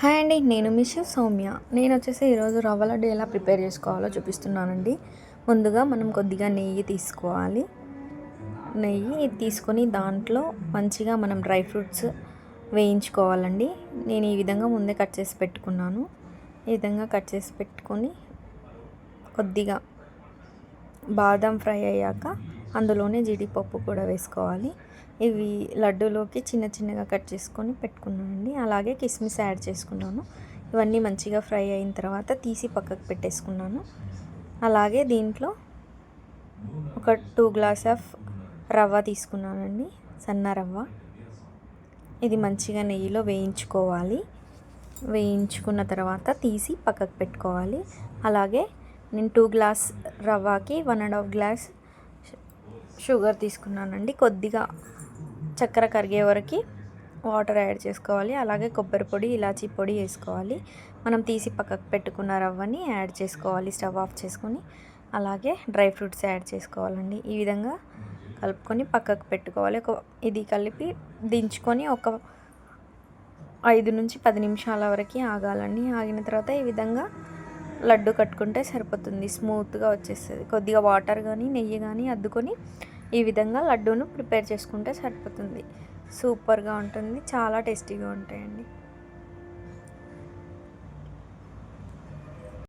Hi అండి నేను miss Soumya. నేను వచ్చేసి ఈరోజు రవ్వ లడ్డు ఎలా ప్రిపేర్ చేసుకోవాలో చూపిస్తున్నానండి. ముందుగా మనం కొద్దిగా నెయ్యి తీసుకోవాలి. నెయ్యి తీసుకొని దాంట్లో మంచిగా మనం డ్రై ఫ్రూట్స్ వేయించుకోవాలండి. నేను ఈ విధంగా ముందే కట్ చేసి పెట్టుకున్నాను. ఈ విధంగా కట్ చేసి పెట్టుకొని కొద్దిగా బాదం ఫ్రై అయ్యాక అందులోనే జీడిపప్పు కూడా వేసుకోవాలి. ఇవి లడ్డూలోకి చిన్న చిన్నగా కట్ చేసుకొని పెట్టుకున్నానండి. అలాగే కిస్మిస్ యాడ్ చేసుకున్నాను. ఇవన్నీ మంచిగా ఫ్రై అయిన తర్వాత తీసి పక్కకు పెట్టేసుకున్నాను. అలాగే దీంట్లో ఒక టూ గ్లాస్ ఆఫ్ రవ్వ తీసుకున్నానండి. సన్న రవ్వ. ఇది మంచిగా నెయ్యిలో వేయించుకోవాలి. వేయించుకున్న తర్వాత తీసి పక్కకు పెట్టుకోవాలి. అలాగే నేను two glass రవ్వకి one and half glass sugar తీసుకున్నానండి. కొద్దిగా చక్కెర కరిగే వరకు వాటర్ యాడ్ చేసుకోవాలి. అలాగే కొబ్బరి పొడి ఇలాచీ పొడి వేసుకోవాలి. మనం తీసి పక్కకు పెట్టుకున్న రవ్వని యాడ్ చేసుకోవాలి. స్టవ్ ఆఫ్ చేసుకొని అలాగే డ్రై ఫ్రూట్స్ యాడ్ చేసుకోవాలండి. ఈ విధంగా కలుపుకొని పక్కకు పెట్టుకోవాలి. ఒక ఇది కలిపి దించుకొని ఒక ఐదు నుంచి పది నిమిషాల వరకు ఆగాలండి. ఆగిన తర్వాత ఈ విధంగా లడ్డు కట్టుకుంటే సరిపోతుంది. స్మూత్గా వచ్చేస్తుంది. కొద్దిగా వాటర్ కానీ నెయ్యి కానీ అద్దుకొని ఈ విధంగా లడ్డూను ప్రిపేర్ చేసుకుంటే సరిపోతుంది. సూపర్గా ఉంటుంది. చాలా టేస్టీగా ఉంటాయండి.